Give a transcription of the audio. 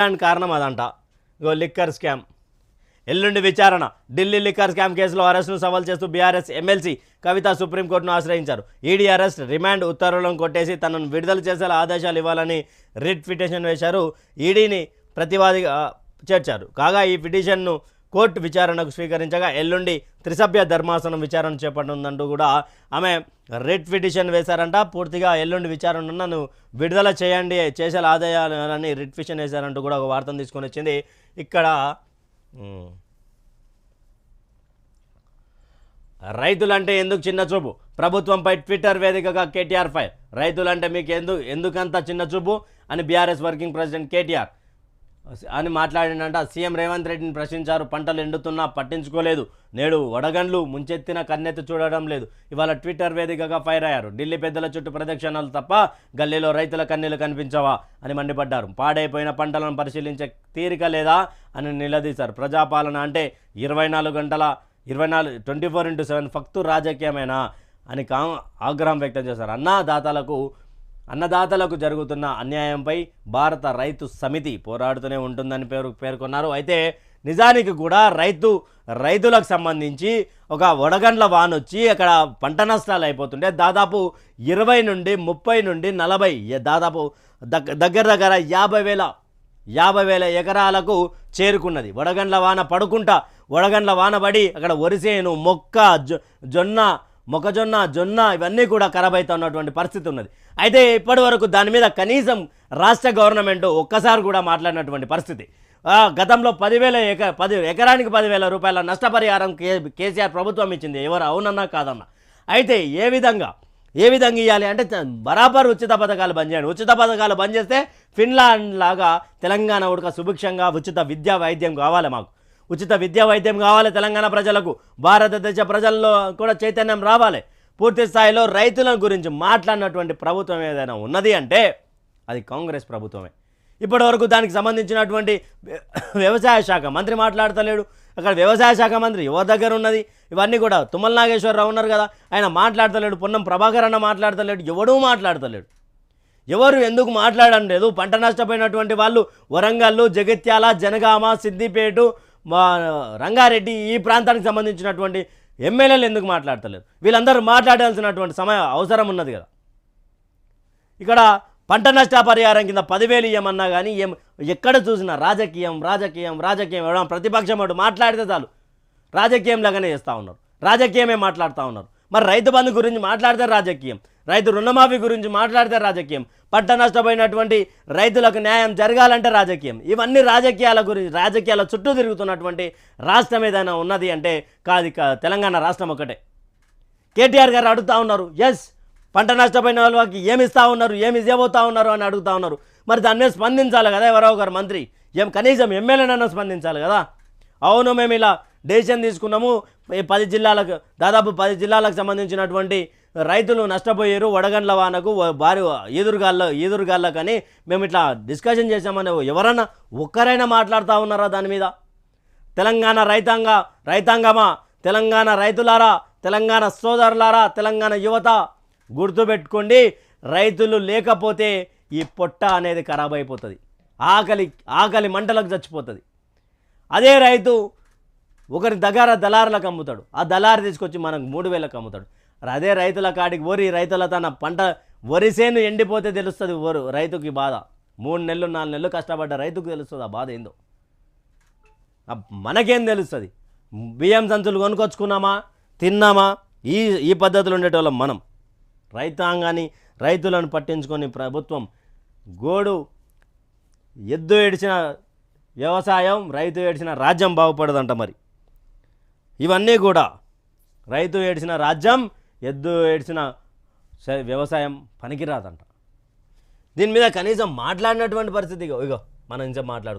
And కారణం అదంట. ఇగో లిక్కర్ స్కామ్. ఎల్లుండి విచారణ. ఢిల్లీ లిక్కర్ స్కామ్ కేసులో అరెస్టును సవాల్ చేస్తూ బీఆర్ఎస్ ఎమ్మెల్సీ కవిత సుప్రీంకోర్టును ఆశ్రయించారు. ఈడీ అరెస్ట్ రిమాండ్ ఉత్తర్వులను కొట్టేసి తనను విడుదల చేసేలా ఆదేశాలు ఇవ్వాలని రిట్ పిటిషన్ వేశారు. ఈడీని ప్రతివాదిగా చేర్చారు. కాగా ఈ పిటిషన్ను కోర్టు విచారణకు స్వీకరించగా ఎల్లుండి త్రిసభ్య ధర్మాసనం విచారణ చేపట్టనుందంటూ కూడా ఆమె రిట్ పిటిషన్ వేశారంట. పూర్తిగా ఎల్లుండి విచారణ నన్ను విడుదల చేయండి చేసేలా ఆదాయాలని రిట్ పిటిషన్ వేశారంటూ కూడా ఒక వార్తను తీసుకొని వచ్చింది. ఇక్కడ రైతులంటే ఎందుకు చిన్న చూపు? ప్రభుత్వంపై ట్విట్టర్ వేదికగా కేటీఆర్ ఫైర్. రైతులంటే మీకు ఎందుకు ఎందుకంత చిన్న చూపు? అని బీఆర్ఎస్ వర్కింగ్ ప్రెసిడెంట్ కేటీఆర్. అని మాట్లాడినంట. సీఎం రేవంత్ రెడ్డిని ప్రశ్నించారు. పంటలు ఎండుతున్నా పట్టించుకోలేదు. నేడు వడగండ్లు ముంచెత్తిన కన్నెత్తి చూడడం లేదు. ఇవాళ ట్విట్టర్ వేదికగా ఫైర్ అయ్యారు. ఢిల్లీ పెద్దల చుట్టూ ప్రదక్షిణలు తప్ప గల్లీలో రైతుల కన్నీలు కనిపించవా అని మండిపడ్డారు. పాడైపోయిన పంటలను పరిశీలించే తీరిక లేదా అని నిలదీశారు. ప్రజాపాలన అంటే ఇరవై నాలుగు గంటల ఇరవై నాలుగు ట్వంటీ ఫోర్ ఇంటూ సెవెన్ ఫక్తు రాజకీయమేనా అని కా ఆగ్రహం వ్యక్తం చేశారు. అన్నదాతలకు అన్నదాతలకు జరుగుతున్న అన్యాయంపై భారత రైతు సమితి పోరాడుతూనే ఉంటుందని పేరు పేర్కొన్నారు. అయితే నిజానికి కూడా రైతు రైతులకు సంబంధించి ఒక వడగండ్ల వాన్ వచ్చి అక్కడ పంట నష్టాలు అయిపోతుంటే దాదాపు ఇరవై నుండి ముప్పై నుండి నలభై దాదాపు దగ్గ దగ్గర దగ్గర యాభై వేల యాభై వేల ఎకరాలకు చేరుకున్నది. వడగండ్ల వాన పడుకుంటా వడగండ్ల వాన పడి అక్కడ వరిసేను మొక్క జొ జొన్న మొక్కజొన్న జొన్న ఇవన్నీ కూడా ఖరాబ్ అవుతున్నటువంటి పరిస్థితి ఉన్నది. అయితే ఇప్పటి వరకు దాని మీద కనీసం రాష్ట్ర గవర్నమెంట్ ఒక్కసారి కూడా మాట్లాడినటువంటి పరిస్థితి. గతంలో పదివేల ఎక పది ఎకరానికి పదివేల రూపాయల నష్టపరిహారం కే కేసీఆర్ ప్రభుత్వం ఇచ్చింది. ఎవరు అవునన్నా కాదన్నా. అయితే ఏ విధంగా ఏ విధంగా ఇవ్వాలి అంటే బరాబర్ ఉచిత పథకాలు బంద్ చేయండి. ఉచిత పథకాలు బంద్ చేస్తే ఫిన్లాండ్ లాగా తెలంగాణ ఉడక సుభిక్షంగా ఉచిత విద్యా వైద్యం కావాలి మాకు. ఉచిత విద్యా వైద్యం కావాలి తెలంగాణ ప్రజలకు. భారతదేశ ప్రజల్లో కూడా చైతన్యం రావాలి. పూర్తి స్థాయిలో రైతుల గురించి మాట్లాడినటువంటి ప్రభుత్వం ఏదైనా ఉన్నది అంటే అది కాంగ్రెస్ ప్రభుత్వమే. ఇప్పటివరకు దానికి సంబంధించినటువంటి వ్య- వ్యవసాయ శాఖ మంత్రి మాట్లాడతలేడు. అక్కడ వ్యవసాయ శాఖ మంత్రి ఎవరి దగ్గర ఉన్నది? ఇవన్నీ కూడా తుమ్మల నాగేశ్వరరావు ఉన్నారు కదా. ఆయన మాట్లాడతలేడు. పొన్నం ప్రభాకర్ అన్న మాట్లాడతలేడు. ఎవడూ మాట్లాడతలేడు. ఎవరు ఎందుకు మాట్లాడడం లేదు? పంట నష్టపోయినటువంటి వాళ్ళు వరంగల్ జగిత్యాల జనగామ సిద్దిపేట మా రంగారెడ్డి ఈ ప్రాంతానికి సంబంధించినటువంటి ఎమ్మెల్యేలు ఎందుకు మాట్లాడతలేరు? వీళ్ళందరూ మాట్లాడాల్సినటువంటి సమయం అవసరం ఉన్నది కదా. ఇక్కడ పంట నష్ట పరిహారం కింద పదివేలు ఇవ్వమన్నా కానీ ఏం ఎక్కడ చూసినా రాజకీయం రాజకీయం రాజకీయం ఎవడం ప్రతిపక్షం వాడు మాట్లాడితే చాలు. రాజకీయం లాగానే చేస్తూ ఉన్నారు. రాజకీయమే మాట్లాడుతూ ఉన్నారు. మరి రైతు బంధు గురించి మాట్లాడితే రాజకీయం. రైతు రుణమాఫీ గురించి మాట్లాడితే రాజకీయం. పంట నష్టపోయినటువంటి రైతులకు న్యాయం జరగాలంటే రాజకీయం. ఇవన్నీ రాజకీయాల గురించి రాజకీయాల చుట్టూ తిరుగుతున్నటువంటి రాష్ట్రం ఏదైనా ఉన్నది అంటే కాదు తెలంగాణ రాష్ట్రం ఒకటే కేటీఆర్ గారు అడుగుతా ఉన్నారు ఎస్ పంట నష్టపోయిన వాళ్ళకి ఏమి ఇస్తా ఉన్నారు ఏమి ఇవ్వబోతూ ఉన్నారు అని అడుగుతా ఉన్నారు. మరి దాని మీద స్పందించాలి కదా ఎవరో ఒకరు మంత్రి. ఏం కనీసం ఎమ్మెల్యేనైనా స్పందించాలి కదా? అవును మేము ఇలా డెసిషన్ తీసుకున్నాము. ఈ పది జిల్లాలకు దాదాపు పది జిల్లాలకు సంబంధించినటువంటి రైతులు నష్టపోయారు వడగండ్ల వానకు వ- భారీ ఈదురుగాల్లో కానీ మేము ఇట్లా డిస్కషన్ చేసామని ఎవరన్నా ఒక్కరైనా మాట్లాడుతూ ఉన్నారా దాని మీద? తెలంగాణ రైతాంగ రైతాంగమా? తెలంగాణ రైతులారా? తెలంగాణ సోదరులారా? తెలంగాణ యువత గుర్తుపెట్టుకోండి రైతులు లేకపోతే ఈ పొట్ట అనేది ఖరాబ్ అయిపోతుంది. ఆకలి ఆకలి మంటలకు చచ్చిపోతుంది. అదే రైతు ఒకరి దగ్గర దళారులకు అమ్ముతాడు. ఆ దళారు తీసుకొచ్చి మనకు మూడు వేలకు అమ్ముతాడు. అదే రైతుల కాడికి వరి రైతుల తన పంట వరిసేను ఎండిపోతే తెలుస్తుంది వరు రైతుకి బాధ. మూడు నెలలు నాలుగు నెలలు కష్టపడ్డ రైతుకు తెలుస్తుంది ఆ బాధ ఏందో. మనకేం తెలుస్తుంది? బియ్యం సంచులు కొనుక్కొచ్చుకున్నామా? తిన్నామా? ఈ ఈ పద్ధతులు ఉండేటోళ్ళం మనం. రైతాంగాన్ని రైతులను పట్టించుకొని ప్రభుత్వం గోడు ఎద్దు ఏడిచిన వ్యవసాయం రైతు ఏడిచిన రాజ్యం బాగుపడదంట మరి. ఇవన్నీ కూడా రైతు ఏడిచిన రాజ్యం ఎద్దు ఏడ్చిన స- వ్యవసాయం పనికిరాదంట. దీని మీద కనీసం మాట్లాడినటువంటి పరిస్థితి ఇగో ఇగో మనం ఇంకా మాట్లాడు